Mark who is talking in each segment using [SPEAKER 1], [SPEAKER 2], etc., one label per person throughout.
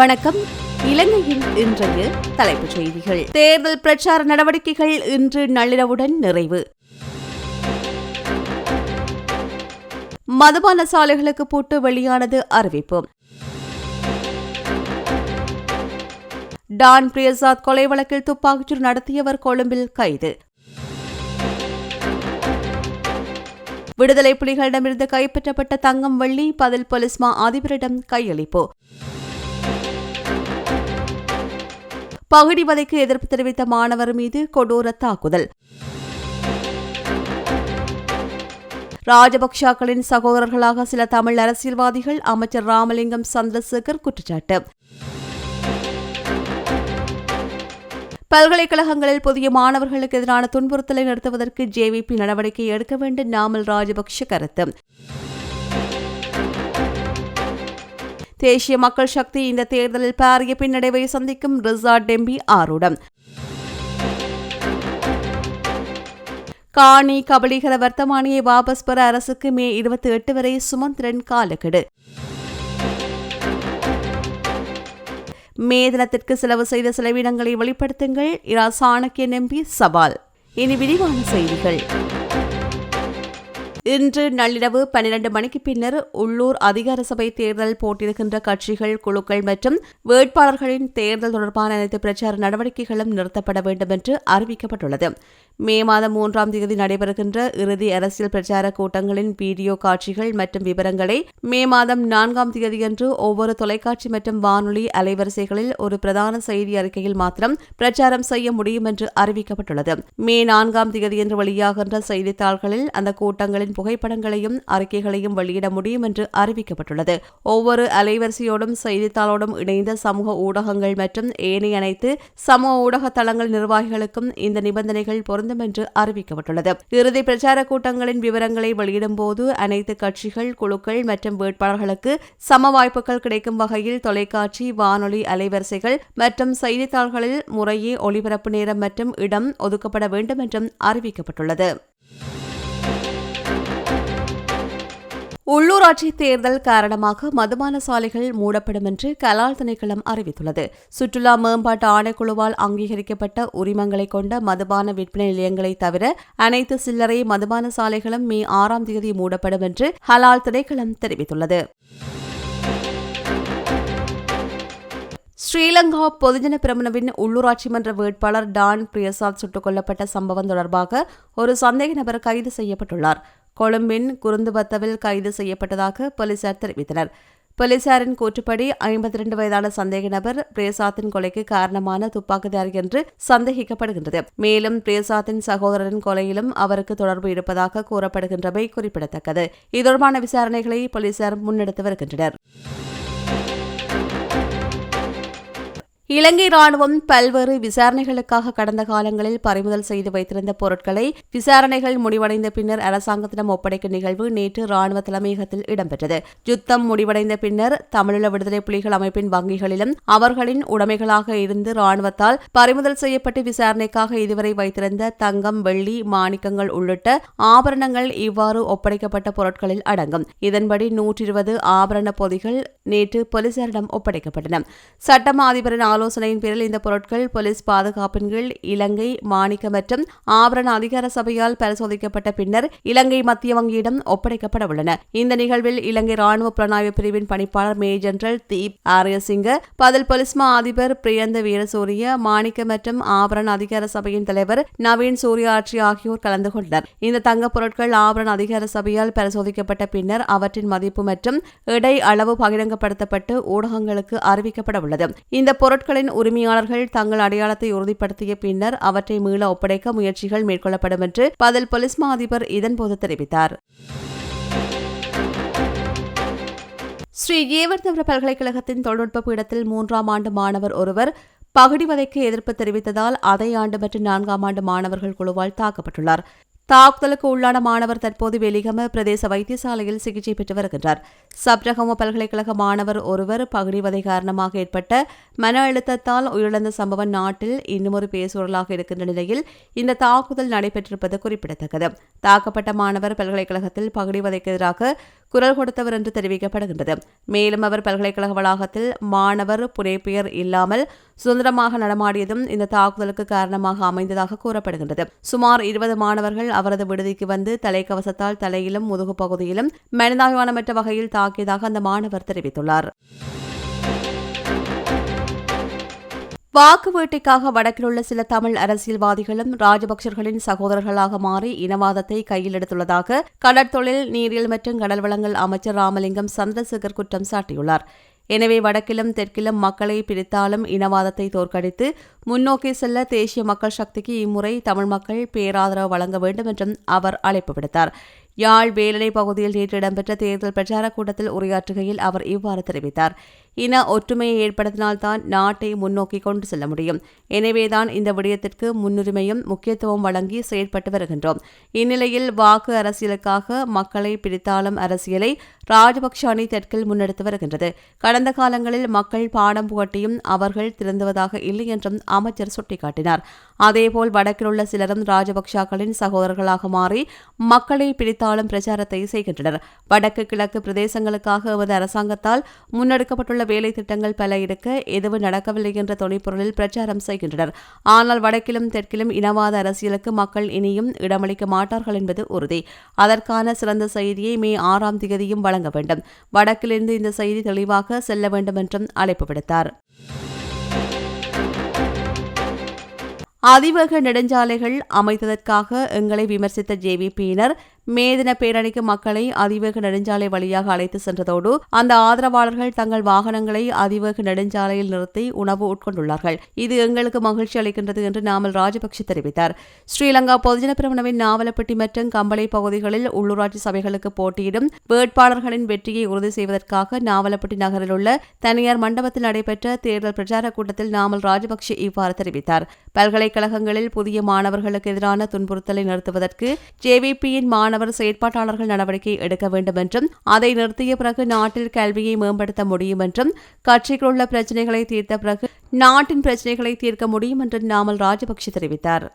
[SPEAKER 1] வணக்கம். இலங்கையின் இன்றைய தலைப்புச் செய்திகள். தேர்தல் பிரச்சார நடவடிக்கைகள் இன்று நள்ளிரவுடன் நிறைவு. மதுபான சாலைகளுக்கு பூட்டு வெளியானது அறிவிப்பு. டான் பிரியசாத் கொலை வழக்கில் துப்பாக்கிச்சூடு நடத்தியவர் கொழும்பில் கைது. விடுதலை புலிகளிடமிருந்து கைப்பற்றப்பட்ட தங்கம் வெள்ளி பதில் பொலிஸ்மா அதிபரிடம் கையளிப்பு. பகுடிவதைக்கு எதிர்ப்பு தெரிவித்த மாணவர் மீது கொடூர தாக்குதல். ராஜபக்சாக்களின் சகோதரர்களாக சில தமிழ் அரசியல்வாதிகள் அமைச்சர் ராமலிங்கம் சந்திரசேகர் குற்றச்சாட்டு. பல்கலைக்கழகங்களில் புதிய மாணவர்களுக்கு எதிரான துன்புறுத்தலை நிறுத்துவதற்கு ஜேவிபி நடவடிக்கை எடுக்க வேண்டும் நாமல் ராஜபக்ஷ கருத்து. தேசிய மக்கள் சக்தி இந்த தேர்தலில் பாரிய பின்னடைவை சந்திக்கும் ரிசார்ட் டெம்பி ஆரூடம். காணி கபலீகர வர்த்தமானியை வாபஸ் பெற அரசுக்கு மே இருபத்தி எட்டு வரை சுமந்திரன் காலக்கெடு. மே தினத்திற்கு செலவு செய்த செலவினங்களை வெளிப்படுத்துங்கள் இரா சாணக்கிய நம்பி சவால். இனி விரிவான செய்திகள். இன்று நள்ளிரவு பன்னிரண்டு மணிக்கு பின்னர் உள்ளூர் அதிகார சபை தேர்தல் போட்டியிடுகின்ற கட்சிகள் குழுக்கள் மற்றும் வேட்பாளர்களின் தேர்தல் தொடர்பான அனைத்து பிரச்சார நடவடிக்கைகளும் நிறுத்தப்பட வேண்டும் என்று அறிவிக்கப்பட்டுள்ளது. மே மாதம் மூன்றாம் தேதி நடைபெறுகின்ற இறுதி அரசியல் பிரச்சார கூட்டங்களின் வீடியோ காட்சிகள் மற்றும் விவரங்களை மே மாதம் நான்காம் தேதியன்று ஒவ்வொரு தொலைக்காட்சி மற்றும் வானொலி அலைவரிசைகளில் ஒரு பிரதான செய்தி அறிக்கையில் மாத்திரம் பிரச்சாரம் செய்ய முடியும் என்று அறிவிக்கப்பட்டுள்ளது. மே நான்காம் தேதியன்று வெளியாகின்ற செய்தித்தாள்களில் அந்த கூட்டங்களின் புகைப்படங்களையும் அறிக்கைகளையும் வெளியிட முடியும் என்று அறிவிக்கப்பட்டுள்ளது. ஒவ்வொரு அலைவரிசையோடும் செய்தித்தாளோடும் இணைந்த சமூக ஊடகங்கள் மற்றும் ஏனைய அனைத்து சமூக ஊடக தளங்கள் நிர்வாகிகளுக்கும் இந்த நிபந்தனைகள் பொருந்தும் என்று அறிவிக்கப்பட்டுள்ளது. இறுதி பிரச்சார கூட்டங்களின் விவரங்களை வெளியிடும் போது அனைத்து கட்சிகள் குழுக்கள் மற்றும் வேட்பாளர்களுக்கு சம வாய்ப்புகள் கிடைக்கும் வகையில் தொலைக்காட்சி வானொலி அலைவரிசைகள் மற்றும் செய்தித்தாள்களில் முறையே ஒளிபரப்பு நேரம் மற்றும் இடம் ஒதுக்கப்பட வேண்டும் என்றும் அறிவிக்கப்பட்டுள்ளது. உள்ளூராட்சி தேர்தல் காரணமாக மதுபான சாலைகள் மூடப்படும் என்று கலால் திணைக்களம் அறிவித்துள்ளது. சுற்றுலா மேம்பாட்டு ஆணைக்குழுவால் அங்கீகரிக்கப்பட்ட உரிமங்களை கொண்ட மதுபான விற்பனை நிலையங்களை தவிர அனைத்து சில்லறை மதுபான சாலைகளும் மே ஆறாம் தேதி மூடப்படும் என்று ஹலால் திணைக்களம் தெரிவித்துள்ளது. ஸ்ரீலங்கா பொதுஜன பிரமணவின் உள்ளூராட்சி மன்ற வேட்பாளர் டான் பிரியசாத் சுட்டுக் கொல்லப்பட்ட சம்பவம் தொடர்பாக ஒரு சந்தேக நபர் கைது செய்யப்பட்டுள்ளார். கொழும்பின் குருந்துபத்தவில் கைது செய்யப்பட்டதாக போலீசார் தெரிவித்தனர். போலீசாரின் கூற்றுப்படி ஐம்பத்தி இரண்டு வயதான சந்தேக நபர் பிரேசாத்தின் கொலைக்கு காரணமான துப்பாக்கிதாரி என்று சந்தேகிக்கப்படுகின்றது. மேலும் பிரேசாத்தின் சகோதரரின் கொலையிலும் அவருக்கு தொடர்பு இருப்பதாக கூறப்படுகின்றமை குறிப்பிடத்தக்கது. இது தொடர்பான விசாரணைகளை போலீசார் முன்னெடுத்து வருகின்றனர். இலங்கை ராணுவம் பல்வேறு விசாரணைகளுக்காக கடந்த காலங்களில் பறிமுதல் செய்து வைத்திருந்த பொருட்களை விசாரணைகள் முடிவடைந்த பின்னர் அரசாங்கத்திடம் ஒப்படைக்கும் நிகழ்வு நேற்று ராணுவ தலைமையகத்தில் இடம்பெற்றது. யுத்தம் முடிவடைந்த பின்னர் தமிழீழ விடுதலை புலிகள் அமைப்பின் வங்கிகளிலும் அவர்களின் உடைமைகளாக இருந்து ராணுவத்தால் பறிமுதல் செய்யப்பட்டு விசாரணைக்காக இதுவரை வைத்திருந்த தங்கம் வெள்ளி மாணிக்கங்கள் உள்ளிட்ட ஆபரணங்கள் இவ்வாறு ஒப்படைக்கப்பட்ட பொருட்களில் அடங்கும். இதன்படி நூற்றி இருபது ஆபரண பொதிகள் நேற்று போலீசாரிடம் ஒப்படைக்கப்பட்டன. சட்டமா அதிபரின் ஆலோசனையின் பேரில் இந்த பொருட்கள் போலீஸ் பாதுகாப்பின் கீழ் இலங்கை மாணிக்க மற்றும் ஆபரண அதிகார சபையால் பரிசோதிக்கப்பட்ட பின்னர் இலங்கை மத்திய வங்கியிடம் ஒப்படைக்கப்பட உள்ளன. இந்த நிகழ்வில் இலங்கை ராணுவ புலனாய்வு பிரிவின் பணிப்பாளர் மேஜர் ஜெனரல் தீப் ஆரியசிங்க பதில் பொலிஸ்மா அதிபர் பிரியந்த வீரசூரிய மாணிக்க மற்றும் ஆபரண அதிகார சபையின் தலைவர் நவீன் சூர்யாட்சி ஆகியோர் கலந்து கொண்டனர். இந்த தங்கப் பொருட்கள் ஆபரண அதிகார சபையால் பரிசோதிக்கப்பட்ட பின்னர் அவற்றின் மதிப்பு மற்றும் இடை அளவு பகிரங்கப்படுத்தப்பட்டு ஊடகங்களுக்கு அறிவிக்கப்பட உள்ளது. இந்த பொருட்கள் பொருட்களின் உரிமையாளர்கள் தங்கள் அடையாளத்தை உறுதிப்படுத்திய பின்னர் அவற்றை மீள ஒப்படைக்க முயற்சிகள் மேற்கொள்ளப்படும் என்று பதில் போலீஸ் மா அதிபர் இதன்போது தெரிவித்தார். ஸ்ரீ ஏவர்தவர பல்கலைக்கழகத்தின் தொழில்நுட்ப பீடத்தில் மூன்றாம் ஆண்டு மாணவர் ஒருவர் பகுடிவதைக்கு எதிர்ப்பு தெரிவித்ததால் அதை ஆண்டு மற்றும் நான்காம் ஆண்டு மாணவர்கள் குழுவால் தாக்கப்பட்டுள்ளார். தாக்குதலுக்கு உள்ளான மாணவர் தற்போது வெலிகம பிரதேச வைத்தியசாலையில் சிகிச்சை பெற்று வருகின்றார். சப்ரகம பல்கலைக்கழக மாணவர் ஒருவர் பகுடிவதை காரணமாக ஏற்பட்ட மன அழுத்தத்தால் உயிரிழந்த சம்பவம் நாட்டில் இன்னுமொரு பேசுவர்களாக இருக்கின்ற நிலையில் இந்த தாக்குதல் நடைபெற்றிருப்பது குறிப்பிடத்தக்கது. தாக்கப்பட்ட மாணவர் பல்கலைக்கழகத்தில் பகுடிவதைக்கு எதிராக குரல் கொடுத்தவர் என்று தெரிவிக்கப்படுகின்றது. மேலும் அவர் பல்கலைக்கழக வளாகத்தில் மாணவர் புனைப்பெயர் இல்லாமல் சுதந்திரமாக நடமாடியதும் இந்த தாக்குதலுக்கு காரணமாக அமைந்ததாக கூறப்படுகின்றது. சுமார் இருபது மாணவர்கள் அவரது விடுதிக்கு வந்து தலைக்கவசத்தால் தலையிலும் முதுகு பகுதியிலும் மனிதாபிமானமற்ற வகையில் தாக்கியதாக அந்த மாணவர் தெரிவித்துள்ளார். வாக்கு வேட்டைக்காக வடக்கில் உள்ள சில தமிழ் அரசியல்வாதிகளும் ராஜபக்சர்களின் சகோதரர்களாக மாறி இனவாதத்தை கையில் எடுத்துள்ளதாக கடற்தொழில் நீரியல் மற்றும் கடல் வளங்கள் அமைச்சர் ராமலிங்கம் சந்திரசேகர் குற்றம் சாட்டியுள்ளார். எனவே வடக்கிலும் தெற்கிலும் மக்களை பிரித்தாலும் இனவாதத்தை தோற்கடித்து முன்னோக்கி செல்ல தேசிய மக்கள் சக்திக்கு இம்முறை தமிழ் மக்கள் பேராதரவு வழங்க வேண்டும் என்றும் அவர் அழைப்பு விடுத்தார். யாழ் வேலனை பகுதியில் நேற்று இடம்பெற்ற தேர்தல் பிரச்சாரக் கூட்டத்தில் உரையாற்றுகையில் அவர் இவ்வாறு தெரிவித்தார். இன ஒற்றுமையை ஏற்படுத்தினால்தான் நாட்டை முன்னோக்கி கொண்டு செல்ல முடியும். எனவேதான் இந்த விடயத்திற்கு முன்னுரிமையும் முக்கியத்துவம் வழங்கி செயற்பட்டு வருகின்றோம். இந்நிலையில் வாக்கு அரசியலுக்காக மக்களை பிரித்தாளும் அரசியலை ராஜபக்ஷ அணி தெற்கில் முன்னெடுத்து வருகின்றது. கடந்த காலங்களில் மக்கள் பாடம் புகட்டியும் அவர்கள் திருந்துவதாக இல்லை என்றும் அமைச்சர் சுட்டிக்காட்டினார். அதேபோல் வடக்கில் உள்ள சிலரும் ராஜபக்சாக்களின் சகோதரர்களாக மாறி மக்களை பிடித்தாலும் பிரச்சாரத்தை செய்கின்றனர். வடக்கு கிழக்கு பிரதேசங்களுக்காக எமது அரசாங்கத்தால் முன்னெடுக்கப்பட்டுள்ள வேலை திட்டங்கள் பல இருக்க எதுவும் நடக்கவில்லை என்ற துணைப்பொருளில் பிரச்சாரம் செய்கின்றனர். ஆனால் வடக்கிலும் தெற்கிலும் இனவாத அரசியலுக்கு மக்கள் இனியும் இடமளிக்க மாட்டார்கள் என்பது உறுதி. அதற்கான சிறந்த செய்தியை மே ஆறாம் தேதியும் வழங்க வேண்டும். வடக்கிலிருந்து இந்த செய்தி தெளிவாக செல்ல வேண்டும் என்றும் அழைப்பு விடுத்தார். அதிவேக நெடுஞ்சாலைகள் அமைத்ததற்காக எங்களை விமர்சித்த ஜேவிபியினர் மேதின பேரணிக்கு மக்களை அதிவேக நெடுஞ்சாலை வழியாக அழைத்து சென்றதோடு அந்த ஆதரவாளர்கள் தங்கள் வாகனங்களை அதிவேக நெடுஞ்சாலையில் நிறுத்தி உணவு உட்கொண்டுள்ளார்கள். இது எங்களுக்கு மகிழ்ச்சி அளிக்கின்றது என்று நாமல் ராஜபக்ஷ தெரிவித்தார். ஸ்ரீலங்கா பொதுஜன பிரமணவின் நாவலப்பட்டி மற்றும் கம்பளை பகுதிகளில் உள்ளூராட்சி சபைகளுக்கு போட்டியிடும் வேட்பாளர்களின் வெற்றியை உறுதி செய்வதற்காக நாவலப்பட்டி நகரில் உள்ள தனியார் மண்டபத்தில் நடைபெற்ற தேர்தல் பிரச்சார கூட்டத்தில் நாமல் ராஜபக்ஷ இவ்வாறு தெரிவித்தார். பல்கலைக்கழகங்களில் புதிய மாணவர்களுக்கு எதிரான துன்புறுத்தலை நிறுத்துவதற்கு ஜேவிபியின் மாணவர் மாணவர் செயற்பாட்டாளர்கள் நடவடிக்கை எடுக்க வேண்டும் என்றும் அதை நிறுத்திய பிறகு நாட்டில் கல்வியை மேம்படுத்த முடியும் என்றும் கட்சிக்குள் உள்ள பிரச்சினைகளை தீர்த்த பிறகு நாட்டின் பிரச்சினைகளை தீர்க்க முடியும் என்றும் நாமல் ராஜபக்ஷ தெரிவித்தார்.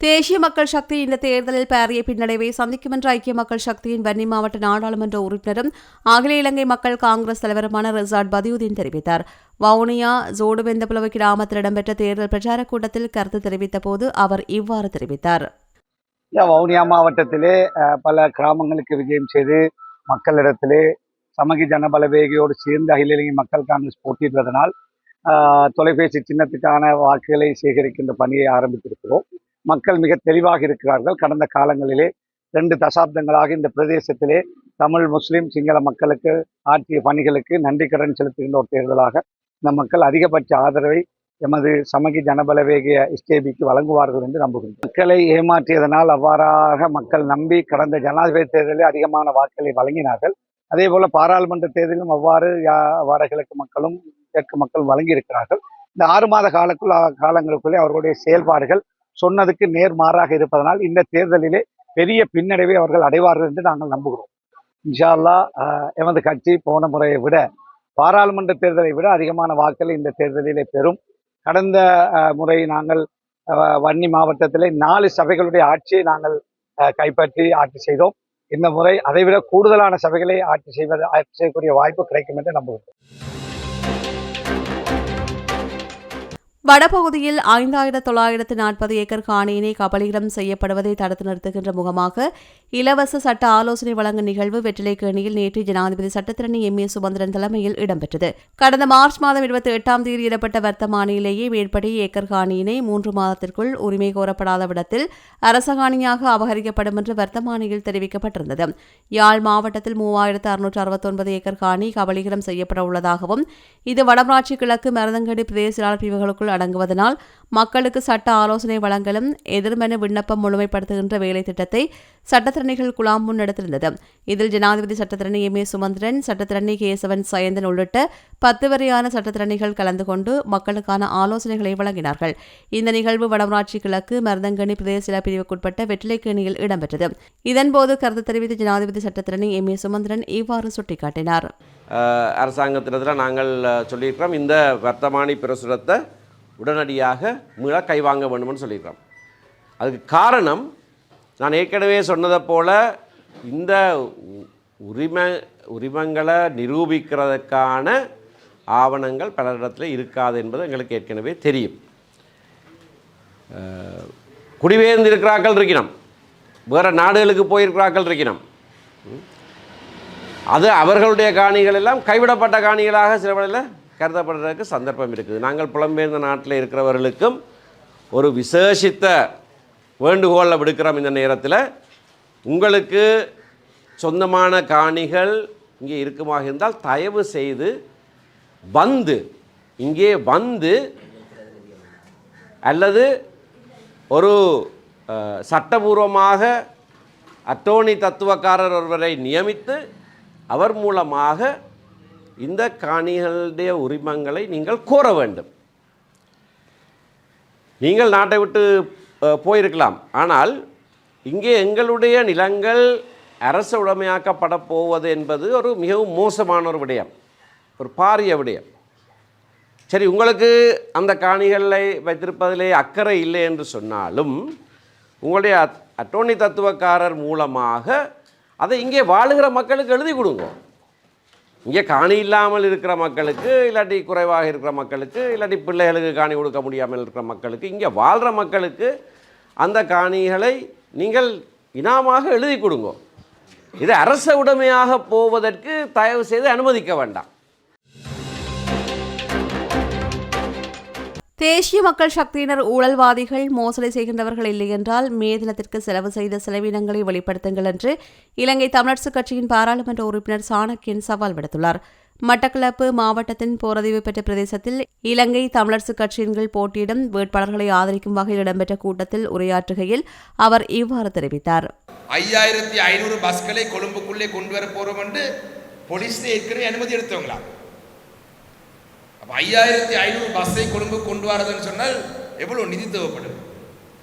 [SPEAKER 1] தேசிய மக்கள் சக்தி இந்த தேர்தலில் பாரிய பின்னடைவை சந்திக்கும் என்ற ஐக்கிய மக்கள் சக்தியின் வன்னி மாவட்ட நாடாளுமன்ற உறுப்பினரும் அகில இலங்கை மக்கள் காங்கிரஸ் தலைவருமான ரிசார்ட் பதியுதீன் தெரிவித்தார். வவுனியா ஜோடுவெந்தபுலவு கிராமத்தில் இடம்பெற்ற தேர்தல் பிரச்சார கூட்டத்தில் கருத்து தெரிவித்த போது அவர் இவ்வாறு தெரிவித்தார்.
[SPEAKER 2] வவுனியா மாவட்டத்திலே பல கிராமங்களுக்கு விஜயம் செய்து மக்களிடத்திலே சமகி ஜனபலவேகியோடு சேர்ந்து அகில இலங்கை மக்கள் காங்கிரஸ் போட்டியிடுவதனால் தொலைபேசி சின்னத்துக்கான வாக்குகளை சேகரிக்கின்ற பணியை ஆரம்பித்திருக்கிறோம். மக்கள் மிக தெளிவாக இருக்கிறார்கள். கடந்த காலங்களிலே ரெண்டு தசாப்தங்களாக இந்த பிரதேசத்திலே தமிழ் முஸ்லிம் சிங்கள மக்களுக்கு ஆற்றிய பணிகளுக்கு நன்றி கடன் செலுத்துகின்ற ஒரு தேர்தலாக இந்த மக்கள் அதிகபட்ச ஆதரவை எமது சமகி ஜனபலவேகிய இஸ்டேபிக்கு வழங்குவார்கள் என்று நம்புகிறோம் மக்களை ஏமாற்றியதனால் அவ்வாறாக மக்கள் நம்பி கடந்த ஜனாதிபதி தேர்தலில் அதிகமான வாக்குகளை வழங்கினார்கள். அதே போல பாராளுமன்ற தேர்தலிலும் அவ்வாறு வடகிழக்கு மக்களும் தெற்கு மக்களும் வழங்கியிருக்கிறார்கள். இந்த ஆறு மாத காலக்குள் காலங்களுக்குள்ளே அவர்களுடைய செயல்பாடுகள் சொன்னதுக்கு நேர்மாறாக இருப்பதனால் இந்த தேர்தலிலே பெரிய பின்னடைவை அவர்கள் அடைவார்கள் என்று நாங்கள் நம்புகிறோம். இன்ஷால்லா எமது கட்சி போன முறையை விட பாராளுமன்ற தேர்தலை விட அதிகமான வாக்களை இந்த தேர்தலிலே பெறும். கடந்த முறை நாங்கள் வன்னி மாவட்டத்திலே நாலு சபைகளுடைய ஆட்சியை நாங்கள் கைப்பற்றி ஆட்சி செய்தோம். இந்த முறை அதைவிட கூடுதலான சபைகளை ஆட்சி செய்வது ஆட்சி செய்யக்கூடிய வாய்ப்பு கிடைக்கும் என்று நம்புகிறோம்.
[SPEAKER 1] வடபகுதியில் ஐந்தாயிரத்து தொள்ளாயிரத்து நாற்பது ஏக்கர் காணியினை கபலீரம் செய்யப்படுவதை தடுத்து நிறுத்துகின்ற முகமாக இலவச சட்ட ஆலோசனை வழங்கும் நிகழ்வு வெற்றிலைக்கேணியில் நேற்று ஜனாதிபதி சட்டத்திரணி எம் ஏ சுமந்திரன் தலைமையில் இடம்பெற்றது. கடந்த மார்ச் மாதம் இருபத்தி எட்டாம் தேதி இடப்பட்ட வர்த்தமானியிலேயே மேற்படி ஏக்கர் காணியினை மூன்று மாதத்திற்குள் உரிமை கோரப்படாத விடத்தில் அரச காணியாக அபகரிக்கப்படும் என்று வர்த்தமானியில் தெரிவிக்கப்பட்டிருந்தது. யாழ் மாவட்டத்தில் மூவாயிரத்து அறுநூற்று அறுபத்தொன்பது ஏக்கர் காணி கபலீகரம் செய்யப்பட உள்ளதாகவும் இது வடமராட்சி கிழக்கு மருதங்கடி பிரதேச பிரிவுகளுக்குள் அடங்குவதனால் மக்களுக்கு சட்ட ஆலோசனை வழங்கலும் எதிர்மென விண்ணப்பம் முழுமைப்படுத்துகின்ற வேலை திட்டத்தை சட்டத்திறனிகள் குழாம் முன்னெடுத்திருந்தது இதில் ஜனாதிபதி சட்டத்திரணி எம் ஏ சுமந்திரன் சட்டத்திரணி கேசவன் சயந்தன் உள்ளிட்ட பத்து வரையான சட்டத்திறனிகள் கலந்து கொண்டு மக்களுக்கான ஆலோசனைகளை வழங்கினார்கள். இந்த நிகழ்வு வடமராட்சி கிழக்கு மருதங்கணி பிரதேச பிரிவுக்குட்பட்ட வெற்றிலைக்கேணியில் இடம்பெற்றது. இதன்போது கருத்து தெரிவித்த ஜனாதிபதி சட்டத்திறனி எம் ஏ சுமந்திரன் இவ்வாறு சுட்டிக்காட்டினார்.
[SPEAKER 3] அரசாங்கத்தினத்தில் நாங்கள் சொல்லியிருக்கிறோம். இந்த வர்த்தமானி பிரசுரத்தை உடனடியாக மீள கைவாங்க வேண்டும்னு சொல்லியிருக்கிறோம் அதுக்கு காரணம் நான் ஏற்கனவே சொன்னதை போல் இந்த உரிமை உரிம உரிமங்களை நிரூபிக்கிறதுக்கான ஆவணங்கள் பல இடத்துல இருக்காது என்பது எங்களுக்கு ஏற்கனவே தெரியும். அஹ், குடிபெயர்ந்திருக்கிறார்கள் இருக்கணும் வேறு நாடுகளுக்கு போயிருக்கிறார்கள் இருக்கணும் அது அவர்களுடைய காணிகள் எல்லாம் கைவிடப்பட்ட காணிகளாக சில வேளையில் கருதப்படுறதுக்கு சந்தர்ப்பம் இருக்குது. நாங்கள் புலம்பெயர்ந்த நாட்டில் இருக்கிறவர்களுக்கும் ஒரு விசேஷித்த வேண்டுகோளை விடுக்கிறோம் இந்த நேரத்தில். உங்களுக்கு சொந்தமான காணிகள் இங்கே இருக்குமாக இருந்தால் தயவு செய்து வந்து இங்கே வந்து அல்லது ஒரு சட்டபூர்வமாக அட்டோர்னி தத்துவக்காரர் ஒருவரை நியமித்து அவர் மூலமாக இந்த காணிகளுடைய உரிமங்களை நீங்கள் கோர வேண்டும். நீங்கள் நாட்டை விட்டு போயிருக்கலாம். ஆனால் இங்கே எங்களுடைய நிலங்கள் அரசு உடைமையாக்கப்பட போவது என்பது ஒரு மிகவும் மோசமான ஒரு விடயம். ஒரு பாரிய விடயம். சரி உங்களுக்கு அந்த காணிகளை வைத்திருப்பதிலே அக்கறை இல்லை என்று சொன்னாலும் உங்களுடைய அட்- அட்டோர்னி தத்துவக்காரர் மூலமாக அதை இங்கே வாழுகிற மக்களுக்கு எழுதி கொடுங்க. இங்கே காணி இல்லாமல் இருக்கிற மக்களுக்கு இல்லாட்டி குறைவாக இருக்கிற மக்களுக்கு இல்லாட்டி பிள்ளைகளுக்கு காணி கொடுக்க முடியாமல் இருக்கிற மக்களுக்கு இங்கே வாழ்கிற மக்களுக்கு அந்த காணிகளை நீங்கள் இனாமாக எழுதி கொடுங்க. இது அரச உடைமையாக போவதற்கு தயவு செய்து அனுமதிக்க வேண்டாம்.
[SPEAKER 1] தேசிய மக்கள் சக்தியினர் ஊழல்வாதிகள் மோசடி செய்கின்றவர்கள் இல்லை என்றால் மே தினத்திற்கு செலவு செய்த செலவினங்களை வெளிப்படுத்துங்கள் என்று இலங்கை தமிழரசுக் கட்சியின் பாராளுமன்ற உறுப்பினர் சாணக்கியன் சவால் விடுத்துள்ளார். மட்டக்களப்பு மாவட்டத்தின் போரதிவு பெற்ற பிரதேசத்தில் இலங்கை தமிழரசுக் கட்சியின்கள் போட்டியிடும் வேட்பாளர்களை ஆதரிக்கும் வகையில் இடம்பெற்ற கூட்டத்தில் உரையாற்றுகையில் அவர் இவ்வாறு தெரிவித்தார்.
[SPEAKER 4] ஐயாயிரத்தி ஐநூறு பஸ்களை கொழும்புக்குள்ளே கொண்டு வர போறோம் என்று போலீஸ்ல ஏற்கனவே அனுமதி எடுத்தவங்களா? அப்போ ஐயாயிரத்தி ஐநூறு பஸ்ஸை கொழும்பு கொண்டு வரதுன்னு சொன்னால் எவ்வளோ நிதி தேவைப்படும்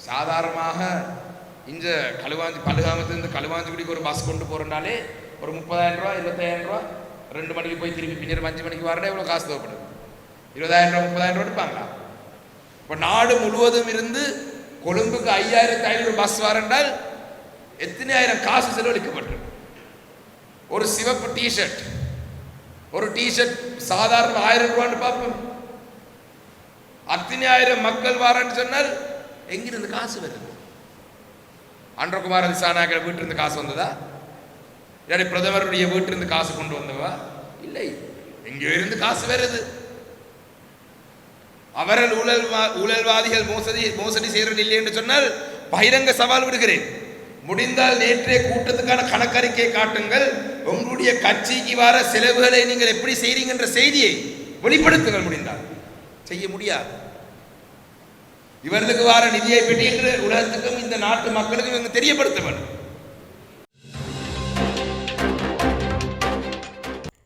[SPEAKER 4] சாதாரணமாக இந்த கழுவாஞ்சி பழுகாமத்திலிருந்து கழுவாஞ்சிக்குடிக்கு ஒரு பஸ் கொண்டு போகிறனாலே ஒரு முப்பதாயிரம் ரூபா இருபத்தாயிரம் ரூபா ரெண்டு மணிக்கு போய் திருப்பி பின்னர் அஞ்சு மணிக்கு வரணும் எவ்வளோ காசு தேவைப்படும் இருபதாயிரம் ரூபா முப்பதாயிரம் ரூபா எடுப்பாங்களா இப்போ நாடு முழுவதும் இருந்து கொழும்புக்கு ஐயாயிரத்தி ஐநூறு பஸ் வரண்டால் எத்தனை ஆயிரம் காசு செலவழிக்கப்பட்டிருக்கு? ஒரு சிவப்பு டிஷர்ட் ஒரு டிஷர்ட் சாதாரண ஆயிரம் ரூபான்னு பார்ப்போம். அத்தனை ஆயிரம் மக்கள் வாரன்னு சொன்னால் எங்கிருந்து காசு வருது? அன்றகுமார திசாநாயகர் வீட்டிலிருந்து காசு வந்ததா? இல்லாட்டி பிரதமருடைய வீட்டிலிருந்து காசு கொண்டு வந்தவா? இல்லை. எங்கேயோ இருந்து காசு வருது? அவர்கள் ஊழல் ஊழல்வாதிகள் மோசடி மோசடி செய்யறது இல்லை என்று சொன்னால் பகிரங்க சவால் விடுகிறேன். முடிந்தால் நேற்றைய கூட்டத்துக்கான கணக்கறிக்கை காட்டுங்கள். உங்களுடைய கட்சிக்கு வர செலவுகளை நீங்கள் எப்படி செய்றீங்க என்ற செய்தியை வெளிப்படுத்துங்கள் முடிந்தால். செய்ய முடியாது. இவர்களுக்கு வர நிதியை பெட்டி என்று உலகத்துக்கும் இந்த நாட்டு மக்களுக்கும் இவங்க தெரியப்படுத்த வேண்டும்.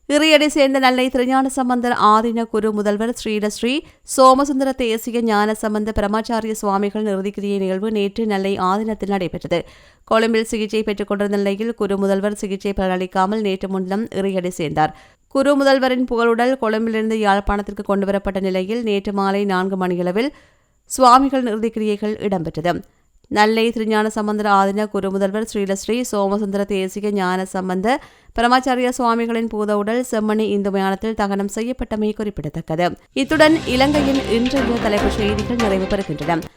[SPEAKER 1] இறையடி சேர்ந்த நெல்லை திருஞான சம்பந்தர் ஆதீன குரு முதல்வர் ஸ்ரீடஸ்ரீ சோமசுந்தர தேசிய ஞான சம்பந்த பிரமாச்சாரிய சுவாமிகள் நிறுதிக்கிரிய நிகழ்வு நேற்று நெல்லை ஆதீனத்தில் நடைபெற்றது கொழும்பில் சிகிச்சை பெற்றுக் கொண்டிருந்த நிலையில் குரு முதல்வர் சிகிச்சை பலனளிக்காமல் நேற்று முன்தினம் இறையடி சேர்ந்தார் குரு முதல்வரின் புகழுடல் கொழும்பிலிருந்து யாழ்ப்பாணத்திற்கு கொண்டுவரப்பட்ட நிலையில் நேற்று மாலை நான்கு மணியளவில் சுவாமிகள் இறுதிக்கிரியைகள் இடம்பெற்றது நெல்லை திருஞான சம்பந்தர் ஆதின குருமுதல்வர் ஸ்ரீலஸ்ரீ சோமசுந்தர தேசிக ஞான சம்பந்த பிரமாச்சாரிய சுவாமிகளின் பூத உடல் செம்மணி இந்து மயானத்தில் தகனம் செய்யப்பட்டமை குறிப்பிடத்தக்கது இத்துடன் இலங்கையின் இன்றைய தலைப்புச் செய்திகள் நிறைவு பெறுகின்றன